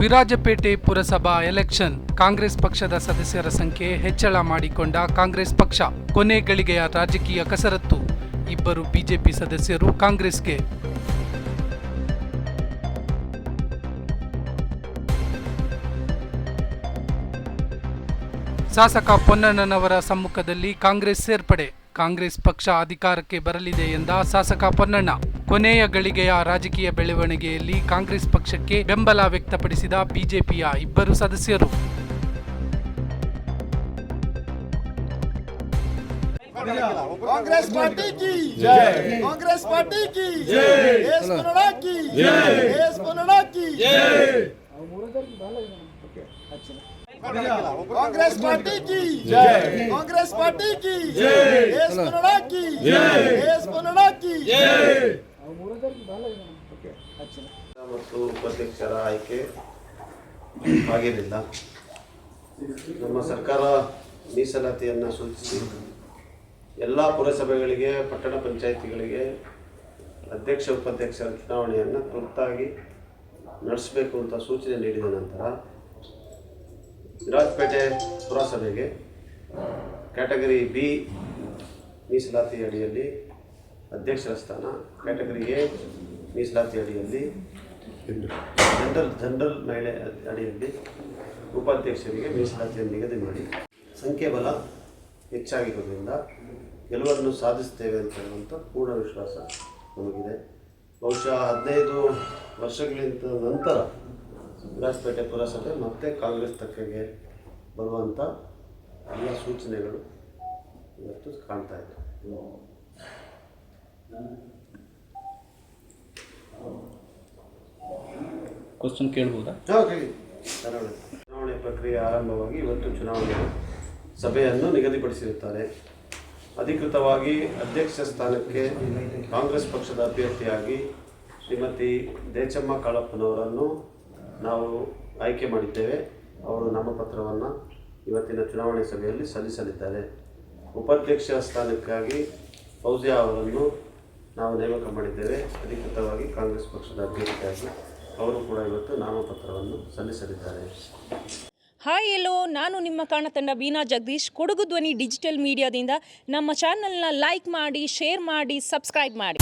ವಿರಾಜಪೇಟೆ ಪುರಸಭಾ ಎಲೆಕ್ಷನ್. ಕಾಂಗ್ರೆಸ್ ಪಕ್ಷದ ಸದಸ್ಯರ ಸಂಖ್ಯೆ ಹೆಚ್ಚಳ ಮಾಡಿಕೊಂಡ ಕಾಂಗ್ರೆಸ್ ಪಕ್ಷ. ಕೊನೆ ಗಳಿಗೆಯ ರಾಜಕೀಯ ಕಸರತ್ತು. ಇಬ್ಬರು ಬಿಜೆಪಿ ಸದಸ್ಯರು ಕಾಂಗ್ರೆಸ್ಗೆ. ಶಾಸಕ ಪೊನ್ನಣ್ಣನವರ ಸಮ್ಮುಖದಲ್ಲಿ ಕಾಂಗ್ರೆಸ್ ಸೇರ್ಪಡೆ. ಕಾಂಗ್ರೆಸ್ ಪಕ್ಷ ಅಧಿಕಾರಕ್ಕೆ ಬರಲಿದೆ ಎಂದ ಶಾಸಕ ಪೊನ್ನಣ್ಣ. ಕೊನೆಯ ಗಳಿಗೆಯ ರಾಜಕೀಯ ಬೆಳವಣಿಗೆಯಲ್ಲಿ ಕಾಂಗ್ರೆಸ್ ಪಕ್ಷಕ್ಕೆ ಬೆಂಬಲ ವ್ಯಕ್ತಪಡಿಸಿದ ಬಿಜೆಪಿಯ ಇಬ್ಬರು ಸದಸ್ಯರು. ಕಾಂಗ್ರೆಸ್ ಪಾರ್ಟಿ ಕಿ ಜೈ. ಕಾಂಗ್ರೆಸ್ ಪಾರ್ಟಿ ಕಿ ಜೈ. ಎಸ್ ಕಿ ಜೈ. ಕಿ ಜೈ. ಕಾಂಗ್ರೆಸ್ ಪಾರ್ಟಿ ಕಿ ಜೈ. ಕಾಂಗ್ರೆಸ್ ಪಾರ್ಟಿ ಕಿ ಜೈ. ಎಸ್ ಕಿ ಜೈ. ಕಿ ಜೈ. ಮತ್ತು ಉಪಾಧ್ಯಕ್ಷರ ಆಯ್ಕೆ ಆಗಿರಲಿಲ್ಲ. ನಮ್ಮ ಸರ್ಕಾರ ಮೀಸಲಾತಿಯನ್ನು ಸೂಚಿಸಿ ಎಲ್ಲ ಪುರಸಭೆಗಳಿಗೆ, ಪಟ್ಟಣ ಪಂಚಾಯಿತಿಗಳಿಗೆ ಅಧ್ಯಕ್ಷ, ಉಪಾಧ್ಯಕ್ಷರ ಚುನಾವಣೆಯನ್ನು ತುರ್ತಾಗಿ ನಡೆಸಬೇಕು ಅಂತ ಸೂಚನೆ ನೀಡಿದ ನಂತರ ವಿರಾಜಪೇಟೆ ಪುರಸಭೆಗೆ ಕ್ಯಾಟಗರಿ ಬಿ ಮೀಸಲಾತಿ ಅಡಿಯಲ್ಲಿ ಅಧ್ಯಕ್ಷರ ಸ್ಥಾನ ಕ್ಯಾಟಗರಿ ಎ ಮೀಸಲಾತಿ ಅಡಿಯಲ್ಲಿ ಜನರಲ್ ಜನರಲ್ ಮಹಿಳೆ ಅಡಿಯಲ್ಲಿ ಉಪಾಧ್ಯಕ್ಷರಿಗೆ ಮೀಸಲಾತಿಯನ್ನು ನಿಗದಿ ಮಾಡಿ. ಸಂಖ್ಯೆ ಬಲ ಹೆಚ್ಚಾಗಿರೋದ್ರಿಂದ ಗೆಲುವನ್ನು ಸಾಧಿಸ್ತೇವೆ ಅಂತ ಹೇಳುವಂಥ ಪೂರ್ಣ ವಿಶ್ವಾಸ ನಮಗಿದೆ. ಬಹುಶಃ ಹದಿನೈದು ವರ್ಷಗಳಿಂದ ನಂತರ ವಿರಾಜಪೇಟೆ ಪುರಸಭೆ ಮತ್ತೆ ಕಾಂಗ್ರೆಸ್ ತಕ್ಕಗೆ ಬರುವಂಥ ಎಲ್ಲ ಸೂಚನೆಗಳು ಇವತ್ತು ಕಾಣ್ತಾ ಇದೆ. ಕ್ವಶನ್ ಕೇಳ್ಬೋದಾ? ಚುನಾವಣೆ ಪ್ರಕ್ರಿಯೆ ಆರಂಭವಾಗಿ ಇವತ್ತು ಚುನಾವಣೆ. ಸಭೆಯನ್ನು ನಿಗದಿಪಡಿಸಿರುತ್ತಾರೆ. ಅಧಿಕೃತವಾಗಿ ಅಧ್ಯಕ್ಷ ಸ್ಥಾನಕ್ಕೆ ಕಾಂಗ್ರೆಸ್ ಪಕ್ಷದ ಅಭ್ಯರ್ಥಿಯಾಗಿ ಶ್ರೀಮತಿ ದೇಚಮ್ಮ ಕಾಳಪ್ಪನವರನ್ನು ನಾವು ಆಯ್ಕೆ ಮಾಡಿದ್ದೇವೆ. ಅವರು ನಾಮಪತ್ರವನ್ನು ಇವತ್ತಿನ ಚುನಾವಣೆ ಸಭೆಯಲ್ಲಿ ಸಲ್ಲಿಸಲಿದ್ದಾರೆ. ಉಪಾಧ್ಯಕ್ಷ ಸ್ಥಾನಕ್ಕಾಗಿ ಫೌಜಿಯಾ ಅವರನ್ನು ನಾವು ನೇಮಕ ಮಾಡಿದ್ದೇವೆ. ಅಧಿಕೃತವಾಗಿ ಕಾಂಗ್ರೆಸ್ ಪಕ್ಷದ ಅಭ್ಯರ್ಥಿಯಾಗಿ ಅವರು ಕೂಡ ಇವತ್ತು ನಾಮಪತ್ರವನ್ನು ಸಲ್ಲಿಸಲಿದ್ದಾರೆ. ಹಾಯ್ ಎಲ್ಲೋ, ನಾನು ನಿಮ್ಮ ಕಾಣತಂಡ ಬೀನಾ ಜಗದೀಶ್. ಕೊಡಗು ಧ್ವನಿ ಡಿಜಿಟಲ್ ಮೀಡಿಯಾದಿಂದ ನಮ್ಮ ಚಾನಲ್ನ ಲೈಕ್ ಮಾಡಿ, ಶೇರ್ ಮಾಡಿ, ಸಬ್ಸ್ಕ್ರೈಬ್ ಮಾಡಿ.